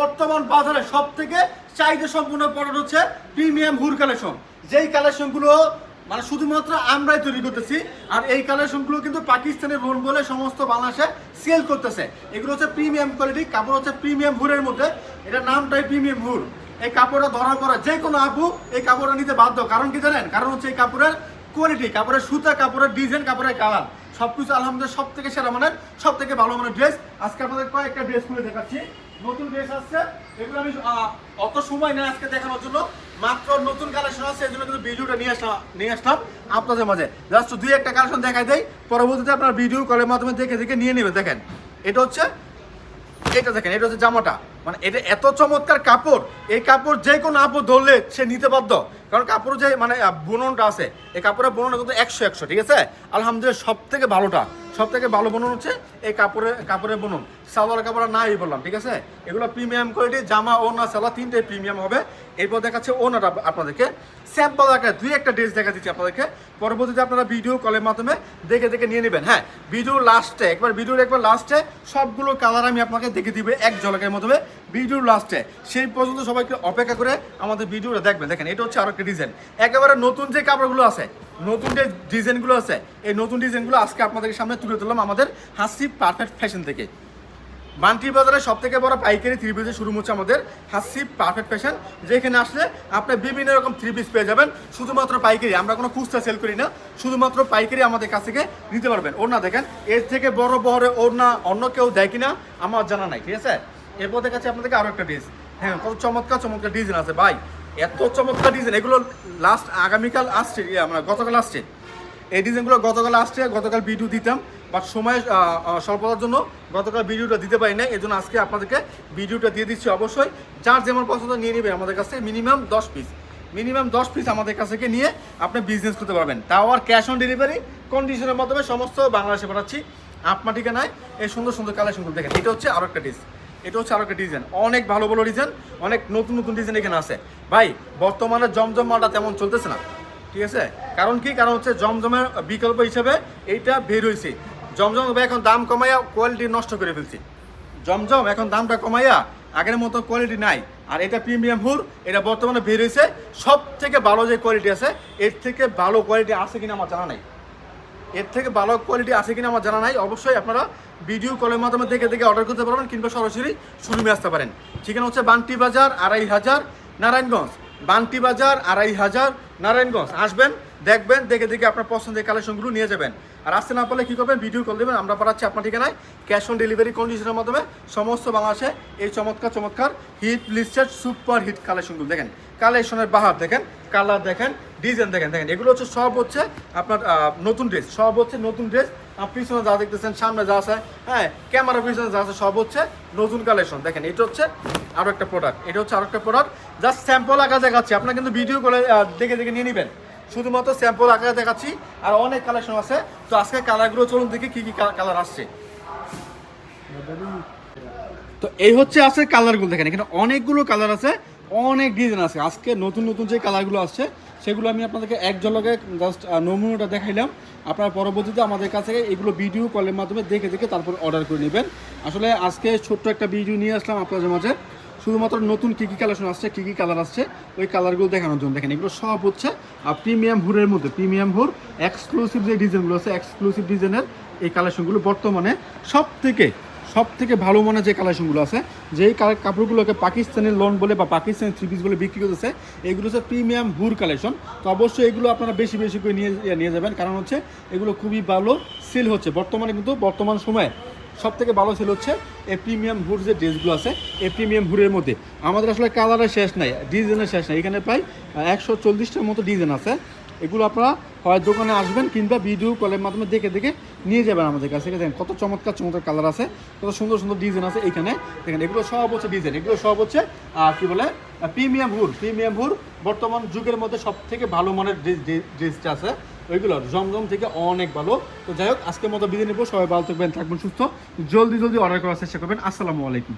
বর্তমান বাজারে সব থেকে চাহিদা সম্পূর্ণ প্রোডাক্ট হচ্ছে প্রিমিয়াম হুর কালেকশন। যেই কালেকশনগুলো মানে শুধুমাত্র আমরাই তৈরি করতেছি, আর এই কালেকশনগুলো কিন্তু পাকিস্তানের লোন বলে সমস্ত বাংলাদেশে সেল করতেছে। এগুলো হচ্ছে প্রিমিয়াম কোয়ালিটি কাপড় হচ্ছে প্রিমিয়াম হুরের মধ্যে। এটা নামটাই প্রিমিয়াম হুর। এই কাপড়টা ধরার পরে যে কোনো আপু এই কাপড়টা নিতে বাধ্য। কারণ কি জানেন? কারণ হচ্ছে এই কাপড়ের কোয়ালিটি কাপড়ের সুতা, কাপড়ের ডিজাইন কাপড়ের কালার সবকিছু আলহামদুলিল্লাহ সব থেকে সেরা মানের সব থেকে ভালো মানের ড্রেস আজকে আপনাদের কয়েকটা ড্রেস খুলে দেখাচ্ছি। নতুন ড্রেস আসছে। এগুলো আমি অত সময় নেই আজকে দেখানোর জন্য। মাত্র নতুন কালেকশন আছে এই জন্য কিন্তু ভিডিওটা নিয়ে আসলাম নিয়ে আসলাম আপনাদের মাঝে। জাস্ট দুই একটা কালেকশন দেখাই দেয় পরবর্তীতে আপনার ভিডিও কলের মাধ্যমে দেখে দেখে নিয়ে নেবেন। দেখেন, এটা হচ্ছে, এটা দেখেন, এটা হচ্ছে জামাটা। মানে এটা এত চমৎকার কাপড়। এই কাপড় যে কোনো আপু ধরলে সে নিতে বাধ্য। কারণ কাপড় যে মানে বুননটা আছে, এই কাপড়ের বুননটা কিন্তু একশো একশো, ঠিক আছে? আলহামদুলিল্লাহ সব থেকে ভালোটা। সব থেকে ভালো বুনন হচ্ছে এই কাপড়ের কাপড়ের বুনন। সালোয়ার কাপড় নাই বললাম, ঠিক আছে? এগুলো প্রিমিয়াম কোয়ালিটি জামা ওনা সালোয়ার তিনটে প্রিমিয়াম হবে। এরপর দেখাচ্ছে ওনাটা আপনাদেরকে। স্যাম্পল আকারে দুই একটা ড্রেস দেখা দিচ্ছি আপনাদেরকে। পরবর্তীতে আপনারা ভিডিও কলের মাধ্যমে দেখে দেখে নিয়ে নেবেন। হ্যাঁ ভিডিও লাস্টে একবার ভিডিওর একবার লাস্টে সবগুলো কালার আমি আপনাকে দেখে দিবে এক ঝলকের মাধ্যমে। ভিডিওর লাস্টে সেই পর্যন্ত সবাইকে অপেক্ষা করে আমাদের ভিডিওটা দেখবেন। দেখেন, এটা হচ্ছে আরও একটা ডিজাইন একেবারে নতুন যে কাপড়গুলো আছে নতুন যে ডিজাইনগুলো আছে, এই নতুন ডিজাইনগুলো আজকে আপনাদের সামনে তুলে ধরলাম আমাদের হাসি পারফেক্ট ফ্যাশন থেকে। বান্টি বাজারে সব থেকে বড় পাইকারি থ্রি পিসের শুরু হচ্ছে আমাদের হাসি পারফেক্ট ফ্যাশন যেখানে আসলে আপনি বিভিন্ন রকম থ্রি পিস পেয়ে যাবেন, শুধুমাত্র পাইকারি, আমরা কোনো খুচরা সেল করি না, শুধুমাত্র পাইকারি আমাদের কাছ থেকে নিতে পারবেন। ওর না দেখেন, এর থেকে বড় বড় ওর না অন্য কেউ দেয় কিনা, আমার জানা নাই, ঠিক আছে? এরপর দেখাচ্ছি আপনাদেরকে আরও একটা ডিস হ্যাঁ কত চমৎকার চমৎকার ডিজাইন আছে ভাই। এত চমৎকার ডিজাইন এগুলো লাস্ট আগামীকাল আসছে ইয়ে, আমরা গতকাল আসছে। এই ডিজাইনগুলো গতকাল আসছে গতকাল ভিডিও দিতাম বাট সময় স্বল্পতার জন্য গতকাল ভিডিওটা দিতে পারি না এই জন্য আজকে আপনাদেরকে ভিডিওটা দিয়ে দিচ্ছি অবশ্যই। যার যেমন পছন্দ নিয়ে নেবে আমাদের কাছে মিনিমাম দশ পিস মিনিমাম দশ পিস আমাদের কাছ থেকে নিয়ে আপনি বিজনেস করতে পারবেন। তাও আর ক্যাশ অন ডেলিভারি কন্ডিশনের মাধ্যমে সমস্ত বাংলাদেশে পাঠাচ্ছি। আপনার ঠিকানায় এই সুন্দর সুন্দর কালেকশনগুলো দেখেন। এটা হচ্ছে আরও একটা ডিস এটা হচ্ছে আরও একটা ডিজাইন অনেক ভালো ভালো ডিজাইন অনেক নতুন নতুন ডিজাইন এখানে আছে। ভাই, বর্তমানে জমজম মালটা তেমন চলতেছে না, ঠিক আছে? কারণ কি? কারণ হচ্ছে জমজমের বিকল্প হিসেবে এইটা বের হয়েছে। জমজম ভাই, এখন দাম কমাইয়া কোয়ালিটি নষ্ট করে ফেলছি। জমজম, এখন দামটা কমাইয়া আগের মতো কোয়ালিটি নাই। আর এটা প্রিমিয়াম হুর, এটা বর্তমানে বের হয়েছে। সব থেকে ভালো যে কোয়ালিটি আছে, এর থেকে ভালো কোয়ালিটি আছে কিনা আমার জানা নাই। এর থেকে ভালো কোয়ালিটি আছে কিনা আমার জানা নাই। অবশ্যই আপনারা ভিডিও কলের মাধ্যমে দেখে দেখে অর্ডার করতে পারবেন কিংবা সরাসরি শোরুমে আসতে পারেন। ঠিকানা হচ্ছে বান্টি বাজার আড়াই হাজার নারায়ণগঞ্জ। বান্টি বাজার আড়াই হাজার নারায়ণগঞ্জ। আসবেন, দেখবেন, দেখে দেখে আপনার পছন্দের কালেকশনগুলো নিয়ে যাবেন। আর আসতে না পারলে কী করবেন? ভিডিও কল দেবেন, আমরা পাঠাচ্ছি আপনার ঠিকানায়। ক্যাশ অন ডেলিভারি কন্ডিশনের মাধ্যমে সমস্ত বাংলাদেশে এই চমৎকার চমৎকার হিট লিস্টেড সুপার হিট কালেকশনগুলো দেখেন কালেকশনের বাহার দেখেন কালার দেখেন ডিজাইন দেখেন দেখেন, এগুলো হচ্ছে সব হচ্ছে আপনার নতুন ড্রেস সব হচ্ছে নতুন ড্রেস পিছনে যা দেখতেছেন, সামনে যা আছে হ্যাঁ ক্যামেরা পিছনে যা আছে, সব হচ্ছে নতুন কালেকশন দেখেন, এটা হচ্ছে আরও একটা প্রোডাক্ট এটা হচ্ছে আরও একটা প্রোডাক্ট জাস্ট স্যাম্পল আঁকা দেখাচ্ছি, আপনারা কিন্তু ভিডিও করে দেখে দেখে নিয়ে নেবেন। শুধুমাত্র স্যাম্পল আঁকা দেখাচ্ছি, আর অনেক কালেকশন আছে। তো আজকে কালারগুলো চলুন দেখি, কী কী কালার আসছে। তো এই হচ্ছে আছে কালারগুলো দেখেন, এখানে অনেকগুলো কালার আছে। অনেক ডিজাইন আছে। আজকে নতুন নতুন যে কালারগুলো আসছে, সেগুলো আমি আপনাদেরকে এক ঝলকে জাস্ট নমুনাটা দেখাইলাম। আপনারা পরবর্তীতে আমাদের কাছে এগুলো ভিডিও কলের মাধ্যমে দেখে দেখে তারপর অর্ডার করে নেবেন। আসলে আজকে ছোট্ট একটা ভিডিও নিয়ে আসলাম আপনাদের মাঝে। শুধুমাত্র নতুন কী কী কালেকশন আসছে, কী কী কালার আসছে, ওই কালারগুলো দেখানোর জন্য। দেখেন, এগুলো সব হচ্ছে আর প্রিমিয়াম হুরের মধ্যে। প্রিমিয়াম হুর এক্সক্লুসিভ যে ডিজাইনগুলো আছে এক্সক্লুসিভ ডিজাইনের এই কালেকশনগুলো বর্তমানে সব থেকে সব থেকে ভালো মনে যে কালেকশনগুলো আছে, যেই কাপড়গুলোকে পাকিস্তানের লোন বলে বা পাকিস্তানি থ্রি পিস বলে বিক্রি করতেছে, এগুলো হচ্ছে প্রিমিয়াম হুর কালেকশন তো অবশ্যই এগুলো আপনারা বেশি বেশি করে নিয়ে নিয়ে যাবেন, কারণ হচ্ছে এগুলো খুবই ভালো সেল হচ্ছে। বর্তমানে কিন্তু, বর্তমান সময়ে সব থেকে ভালো সেল হচ্ছে এই প্রিমিয়াম হুর যে ড্রেসগুলো আছে, এই প্রিমিয়াম হুরের মধ্যে। আমাদের আসলে কালারের শেষ নাই ডিজাইনের শেষ নাই। এখানে প্রায় একশো চল্লিশটার মতো ডিজাইন আছে। এগুলো আপনারা হয় দোকানে আসবেন কিংবা ভিডিও কলের মাধ্যমে দেখে দেখে নিয়ে যাবেন আমাদের কাছে দেখেন কত চমৎকার চমৎকার কালার আছে, কত সুন্দর সুন্দর ডিজাইন আছে এখানে। দেখেন, এগুলো সব হচ্ছে ডিজাইন এগুলো সব হচ্ছে কি বলে প্রিমিয়াম হুর প্রিমিয়াম হুর, বর্তমান যুগের মধ্যে সব থেকে ভালো মানের ড্রেসটা আছে ওইগুলো, জমজম থেকে অনেক ভালো। তো যাই হোক, আজকের মতো বিদায় নেব, সবাই ভালো থাকবেন থাকবেন সুস্থ। জলদি জলদি অর্ডার করার চেষ্টা করবেন। আসসালামু আলাইকুম।